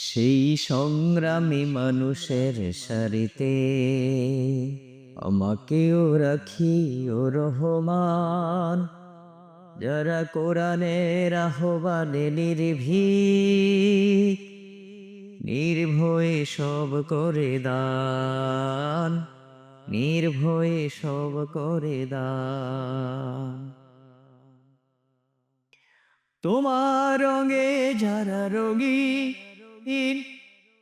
সেই সংগ্রামী মানুষের সারিতে আমাকেও রাখি ও রহমান। যারা কোরআনের আহ্বানে নির্ভীক, নির্ভয়ে সব করে দান, নির্ভয়ে সব করে দান। তোমার রঙে যারা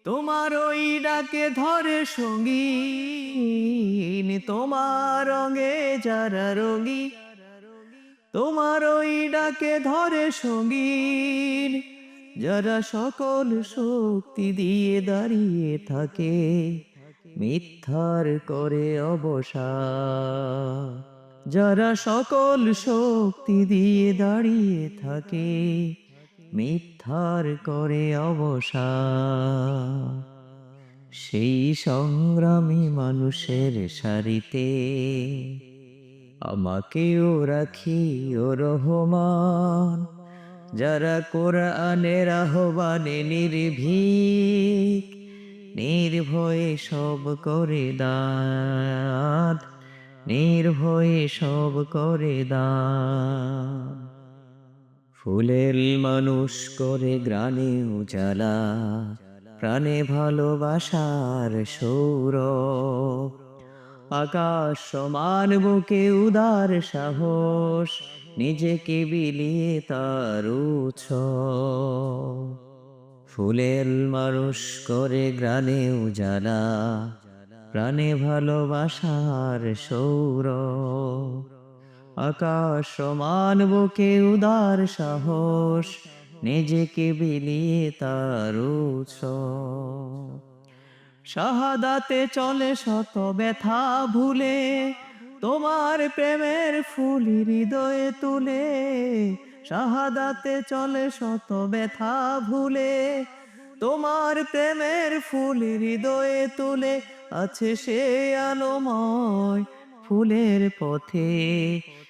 তোমার ওই ডাকে ধরে সঙ্গীন, তোমার রঙে যারা রঙী তোমার ওই ডাকে ধরে সঙ্গীন, যারা সকল শক্তি দিয়ে দাঁড়িয়ে থাকে, মিথ্যার করে অবসা, যারা সকল শক্তি দিয়ে দাঁড়িয়ে থাকে মিথ্যার করে অবসা সেই সংগ্রামী মানুষের সারিতে আমাকেও রাখি ও রহমান। যারা কোরআনের আহ্বানে নির্ভীক, নির্ভয়ে সব করে দান নির্ভয়ে সব করে দান ফুলের মানুষ করে গ্রানে উজালা, প্রাণে ভালোবাসার সৌর আকাশ সমান বুকে উদার সাহস, নিজেকে বিলিয়ে তার উৎস। ফুলের মানুষ করে গ্রানে উজালা, প্রাণে ভালোবাসার সৌর আকাশ সমান বুকে উদার সাহস, নিজেকে বিলিয়ে তার শাহাদাতে চলে শত ব্যথা ভুলে, তোমার প্রেমের ফুল হৃদয়ে তুলে। শাহাদাতে চলে শত ব্যথা ভুলে, তোমার প্রেমের ফুল হৃদয়ে তুলে। আছে সে আলোময় ফুলের পথে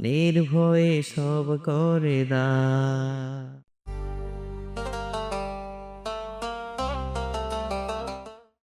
নির্ভয়ে সব করে দান